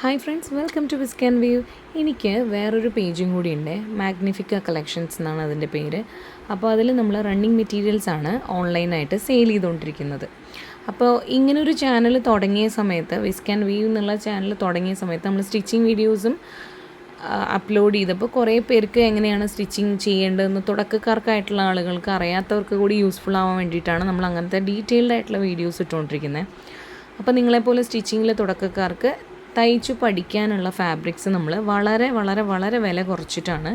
Hi friends welcome to വിസ്കാൻ view എനിക്ക് വേറൊരു പേജും കൂടി ഉണ്ട് മാഗ്നിഫിക്ക കളക്ഷൻസ് എന്നാണ് അതിന്റെ പേര്. അപ്പോൾ അതിൽ നമ്മൾ റണ്ണിങ് മെറ്റീരിയൽസ് ആണ് ഓൺലൈനായിട്ട് സെയിൽ ചെയ്തുകൊണ്ടിരിക്കുന്നത്. അപ്പോൾ ഇങ്ങനൊരു ചാനൽ തുടങ്ങിയ സമയത്ത് വിസ്കാൻ വ്യൂ എന്നുള്ള ചാനൽ തുടങ്ങിയ സമയത്ത് നമ്മൾ സ്റ്റിച്ചിങ് വീഡിയോസും അപ്ലോഡ് ചെയ്തപ്പോൾ കുറേ പേർക്ക് എങ്ങനെയാണ് സ്റ്റിച്ചിങ് ചെയ്യേണ്ടതെന്ന് തുടക്കക്കാർക്കായിട്ടുള്ള ആളുകൾക്ക് അറിയാത്തവർക്ക് കൂടി യൂസ്ഫുൾ ആവാൻ വേണ്ടിയിട്ടാണ് നമ്മൾ അങ്ങനത്തെ ഡീറ്റെയിൽഡ് ആയിട്ടുള്ള വീഡിയോസ് ഇട്ടുകൊണ്ടിരിക്കുന്നത്. അപ്പോൾ നിങ്ങളെപ്പോലെ സ്റ്റിച്ചിങ്ങിലെ തുടക്കക്കാർക്ക് തയ്ച്ചു പഠിക്കാനുള്ള ഫാബ്രിക്സ് നമ്മൾ വളരെ വളരെ വളരെ വില കുറച്ചിട്ടാണ്.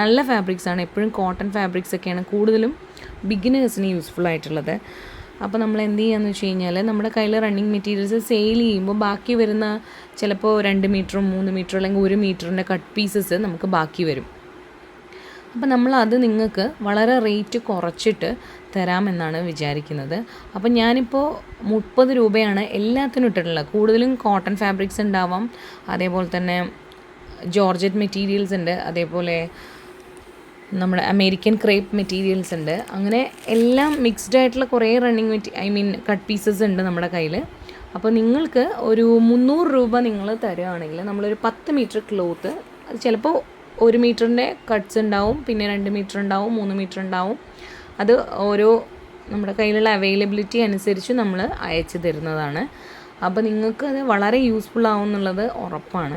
നല്ല ഫാബ്രിക്സ് ആണ്. എപ്പോഴും കോട്ടൺ ഫാബ്രിക്സ് ഒക്കെയാണ് കൂടുതലും ബിഗിനേഴ്സിന് യൂസ്ഫുൾ ആയിട്ടുള്ളത്. അപ്പോൾ നമ്മൾ എന്ത് ചെയ്യാന്ന് വെച്ച് കഴിഞ്ഞാൽ നമ്മുടെ കയ്യിൽ റണ്ണിങ് മെറ്റീരിയൽസ് സെയിൽ ചെയ്യുമ്പോൾ ബാക്കി വരുന്ന ചിലപ്പോൾ രണ്ട് മീറ്ററും മൂന്ന് മീറ്ററും അല്ലെങ്കിൽ ഒരു മീറ്ററിന്റെ കട്ട് പീസസ് നമുക്ക് ബാക്കി വരും. അപ്പോൾ നമ്മൾ അത് നിങ്ങൾക്ക് വളരെ റേറ്റ് കുറച്ചിട്ട് തരാമെന്നാണ് വിചാരിക്കുന്നത്. അപ്പോൾ ഞാനിപ്പോൾ മുപ്പത് രൂപയാണ് എല്ലാത്തിനും ഇട്ടിട്ടുള്ളത്. കൂടുതലും കോട്ടൺ ഫാബ്രിക്സ് ഉണ്ടാവാം. അതേപോലെ തന്നെ ജോർജറ്റ് മെറ്റീരിയൽസ് ഉണ്ട്. അതേപോലെ നമ്മുടെ അമേരിക്കൻ ക്രേപ്പ് മെറ്റീരിയൽസ് ഉണ്ട്. അങ്ങനെ എല്ലാം മിക്സ്ഡ് ആയിട്ടുള്ള കുറേ റണ്ണിങ് മെറ്റീ ഐ മീൻ കട്ട് പീസസ് ഉണ്ട് നമ്മുടെ കയ്യിൽ അപ്പോൾ നിങ്ങൾക്ക് ഒരു മുന്നൂറ് രൂപ നിങ്ങൾ തരുകയാണെങ്കിൽ നമ്മളൊരു പത്ത് മീറ്റർ ക്ലോത്ത് അത് ചിലപ്പോൾ ഒരു മീറ്ററിന്റെ കട്ട്സ് ഉണ്ടാവും പിന്നെ രണ്ട് മീറ്റർ ഉണ്ടാവും മൂന്ന് മീറ്റർ ഉണ്ടാവും. അത് ഓരോ നമ്മുടെ കയ്യിലുള്ള അവൈലബിലിറ്റി അനുസരിച്ച് നമ്മൾ അയച്ചു തരുന്നതാണ്. അപ്പോൾ നിങ്ങൾക്ക് അത് വളരെ യൂസ്ഫുൾ ആവും എന്നുള്ളത് ഉറപ്പാണ്.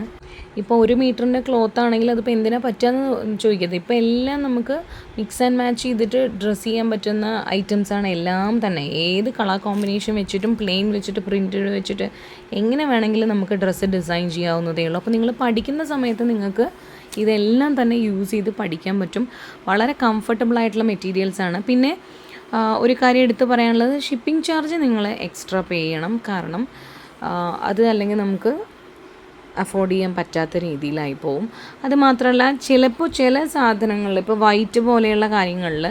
ഇപ്പോൾ ഒരു മീറ്ററിന്റെ ക്ലോത്ത് ആണെങ്കിൽ അതിപ്പോൾ എന്തിനാ പറ്റുകയെന്ന് ചോദിക്കരുത്. ഇപ്പോൾ എല്ലാം നമുക്ക് മിക്സ് ആൻഡ് മാച്ച് ചെയ്തിട്ട് ഡ്രസ്സ് ചെയ്യാൻ പറ്റുന്ന ഐറ്റംസ് ആണ് എല്ലാം തന്നെ. ഏത് കളർ കോമ്പിനേഷൻ വെച്ചിട്ടും പ്ലെയിൻ വെച്ചിട്ട് പ്രിന്റഡ് വെച്ചിട്ട് എങ്ങനെ വേണമെങ്കിലും നമുക്ക് ഡ്രസ്സ് ഡിസൈൻ ചെയ്യാവുന്നതേ ഉള്ളൂ. അപ്പോൾ നിങ്ങൾ പഠിക്കുന്ന സമയത്ത് നിങ്ങൾക്ക് ഇതെല്ലാം തന്നെ യൂസ് ചെയ്ത് പഠിക്കാൻ പറ്റും. വളരെ കംഫർട്ടബിൾ ആയിട്ടുള്ള മെറ്റീരിയൽസ് ആണ്. പിന്നെ ഒരു കാര്യം എടുത്ത് പറയാനുള്ളത് ഷിപ്പിംഗ് ചാർജ് നിങ്ങൾ എക്സ്ട്രാ പേ ചെയ്യണം. കാരണം അത് അല്ലെങ്കിൽ നമുക്ക് അഫോർഡ് ചെയ്യാൻ പറ്റാത്ത രീതിയിലായി പോവും. അതുമാത്രമല്ല ചിലപ്പോൾ ചില സാധനങ്ങളിൽ ഇപ്പോൾ വൈറ്റ് പോലെയുള്ള കാര്യങ്ങളിൽ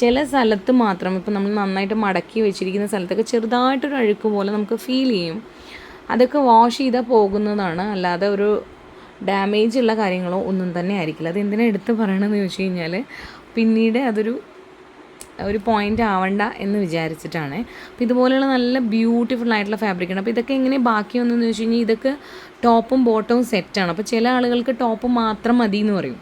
ചില സ്ഥലത്ത് മാത്രം ഇപ്പോൾ നമ്മൾ നന്നായിട്ട് മടക്കി വെച്ചിരിക്കുന്ന സ്ഥലത്തൊക്കെ ചെറുതായിട്ടൊരു അഴുക്ക് പോലെ നമുക്ക് ഫീൽ ചെയ്യും. അതൊക്കെ വാഷ് ചെയ്താൽ പോകുന്നതാണ്. അല്ലാതെ ഒരു ഡാമേജ് ഉള്ള കാര്യങ്ങളോ ഒന്നും തന്നെ ആയിരിക്കില്ല. അത് എന്തിനാണ് എടുത്ത് പറയണമെന്ന് ചോദിച്ചു കഴിഞ്ഞാൽ പിന്നീട് അതൊരു ഒരു പോയിന്റ് ആവണ്ട എന്ന് വിചാരിച്ചിട്ടാണ്. അപ്പോൾ ഇതുപോലെയുള്ള നല്ല ബ്യൂട്ടിഫുൾ ആയിട്ടുള്ള ഫാബ്രിക് ആണ്. അപ്പോൾ ഇതൊക്കെ എങ്ങനെ ബാക്കി വന്നതെന്ന് വെച്ച് കഴിഞ്ഞാൽ ഇതൊക്കെ ടോപ്പും ബോട്ടവും സെറ്റാണ് അപ്പോൾ ചില ആളുകൾക്ക് ടോപ്പ് മാത്രം മതി എന്ന് പറയും.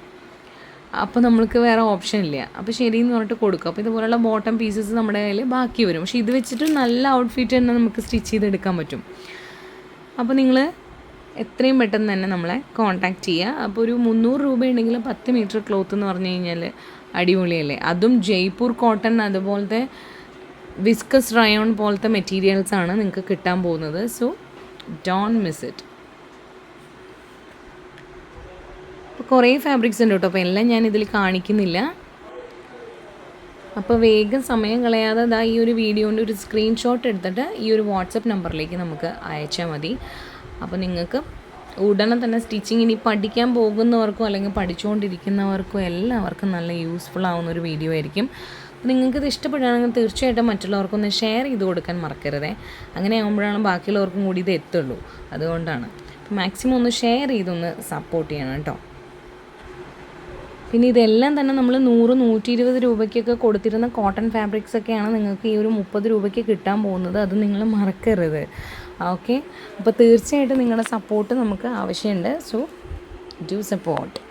അപ്പോൾ നമ്മൾക്ക് വേറെ ഓപ്ഷൻ ഇല്ല. അപ്പോൾ ശരി എന്ന് പറഞ്ഞിട്ട് കൊടുക്കും. അപ്പോൾ ഇതുപോലുള്ള ബോട്ടം പീസസ് നമ്മുടെ കയ്യിൽ ബാക്കി വരും. പക്ഷേ ഇത് വെച്ചിട്ട് നല്ല ഔട്ട്ഫിറ്റ് തന്നെ നമുക്ക് സ്റ്റിച്ച് ചെയ്തെടുക്കാൻ പറ്റും. അപ്പോൾ നിങ്ങൾ എത്രയും പെട്ടെന്ന് തന്നെ നമ്മളെ കോൺടാക്റ്റ് ചെയ്യുക. അപ്പോൾ ഒരു മുന്നൂറ് രൂപ ഉണ്ടെങ്കിൽ പത്ത് മീറ്റർ ക്ലോത്ത് എന്ന് പറഞ്ഞു കഴിഞ്ഞാൽ അടിപൊളിയല്ലേ? അതും ജയ്പൂർ കോട്ടൺ അതുപോലത്തെ വിസ്കസ് റയോൺ പോലത്തെ മെറ്റീരിയൽസ് ആണ് നിങ്ങൾക്ക് കിട്ടാൻ പോകുന്നത്. സോ ഡോൺ മിസ് ഇറ്റ് അപ്പോൾ കുറേ ഫാബ്രിക്സ് ഉണ്ട് കേട്ടോ. അപ്പോൾ എല്ലാം ഞാൻ ഇതിൽ കാണിക്കുന്നില്ല. അപ്പോൾ വേഗം സമയം കളയാതെ ദാ ഈ ഒരു വീഡിയോന്റെ ഒരു സ്ക്രീൻഷോട്ട് എടുത്തിട്ട് ഈ ഒരു വാട്സപ്പ് നമ്പറിലേക്ക് നമുക്ക് അയച്ചാൽ മതി. അപ്പോൾ നിങ്ങൾക്ക് ഉടനെ തന്നെ സ്റ്റിച്ചിങ് ഇനി പഠിക്കാൻ പോകുന്നവർക്കോ അല്ലെങ്കിൽ പഠിച്ചുകൊണ്ടിരിക്കുന്നവർക്കോ എല്ലാവർക്കും നല്ല യൂസ്ഫുൾ ആവുന്ന ഒരു വീഡിയോ ആയിരിക്കും. നിങ്ങൾക്ക് ഇത് ഇഷ്ടപ്പെടുകയാണെങ്കിൽ തീർച്ചയായിട്ടും മറ്റുള്ളവർക്കൊന്ന് ഷെയർ ചെയ്ത് കൊടുക്കാൻ മറക്കരുതേ. അങ്ങനെ ആകുമ്പോഴാണ് ബാക്കിയുള്ളവർക്കും കൂടി ഇത് എത്തുള്ളൂ. അതുകൊണ്ടാണ്. അപ്പോൾ മാക്സിമം ഒന്ന് ഷെയർ ചെയ്തൊന്ന് സപ്പോർട്ട് ചെയ്യണം കേട്ടോ. പിന്നെ ഇതെല്ലാം തന്നെ നമ്മൾ നൂറ് നൂറ്റി ഇരുപത് രൂപയ്ക്കൊക്കെ കൊടുത്തിരുന്ന കോട്ടൺ ഫാബ്രിക്സ് ഒക്കെയാണ് നിങ്ങൾക്ക് ഈ ഒരു മുപ്പത് രൂപയ്ക്ക് കിട്ടാൻ പോകുന്നത്. അത് നിങ്ങൾ മറക്കരുത്. ഓക്കെ അപ്പോൾ തീർച്ചയായിട്ടും നിങ്ങളുടെ സപ്പോർട്ട് നമുക്ക് ആവശ്യമുണ്ട്. So do support